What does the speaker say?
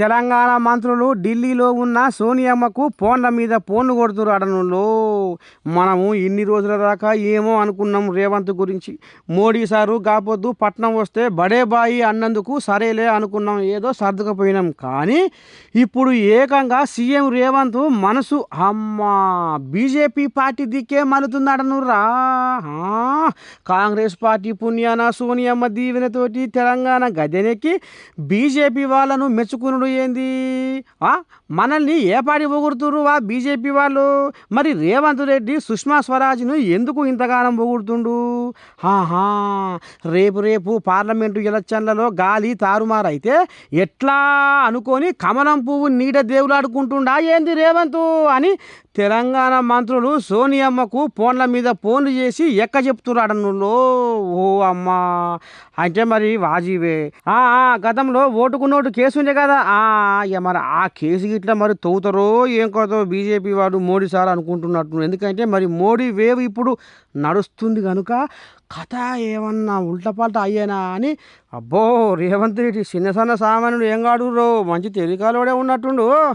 తెలంగాణ మంత్రులు ఢిల్లీలో ఉన్న సోనియమ్మకు ఫోన్ల మీద ఫోన్లు కొడుతురు అడనులో. మనము ఇన్ని రోజుల దాకా ఏమో అనుకున్నాం రేవంత్ గురించి. మోడీ సారు కాపోద్దు పట్నం వస్తే బడే బాయి అన్నందుకు సరేలే అనుకున్నాం ఏదో సర్దుకుపోయినాం. కానీ ఇప్పుడు ఏకంగా సీఎం రేవంత్ మనసు అమ్మా బీజేపీ పార్టీ దిక్కే మలుతుంది అడనురా. కాంగ్రెస్ పార్టీ పుణ్యాన సోనియమ్మ దీవెనతోటి తెలంగాణ గదెనెక్కి బీజేపీ వాళ్ళను మెచ్చుకునుడు ఏంది ఆ? మనల్ని ఏపాటి పాడి పొగుడుతురు బీజేపీ వాళ్ళు? మరి రేవంత్ రెడ్డి సుష్మా స్వరాజ్ను ఎందుకు ఇంతగానం పొగుడుతుండు? ఆహా! రేపు రేపు పార్లమెంటు ఎలక్షన్లలో గాలి తారుమారైతే ఎట్లా అనుకొని కమలం పువ్వు నీడ దేవులాడుకుంటుండా ఏంది రేవంత్ అని తెలంగాణ మంత్రులు సోనియమ్మకు ఫోన్ల మీద ఫోన్లు చేసి ఎక్క చెప్తున్నాడనులో ఓ అమ్మా. అంటే మరి వాజీవే. ఆ, గతంలో ఓటుకు నోటు కేసు ఉండే కదా. ఆ, ఇక మరి ఆ కేసు గిట్ల మరి తవ్వుతారో ఏం కొడతో బీజేపీ వాడు మోడీ సార్ అనుకుంటున్నట్టు. ఎందుకంటే మరి మోడీ వేవ్ ఇప్పుడు నడుస్తుంది కనుక కథ ఏమన్నా ఉల్టపాల్ట అయ్యేనా అని అబ్బో రేవంత్ రెడ్డి చిన్న సన్న సామాన్యుడు ఏం కాడు మంచి తెలికాలోడే ఉన్నట్టుండు.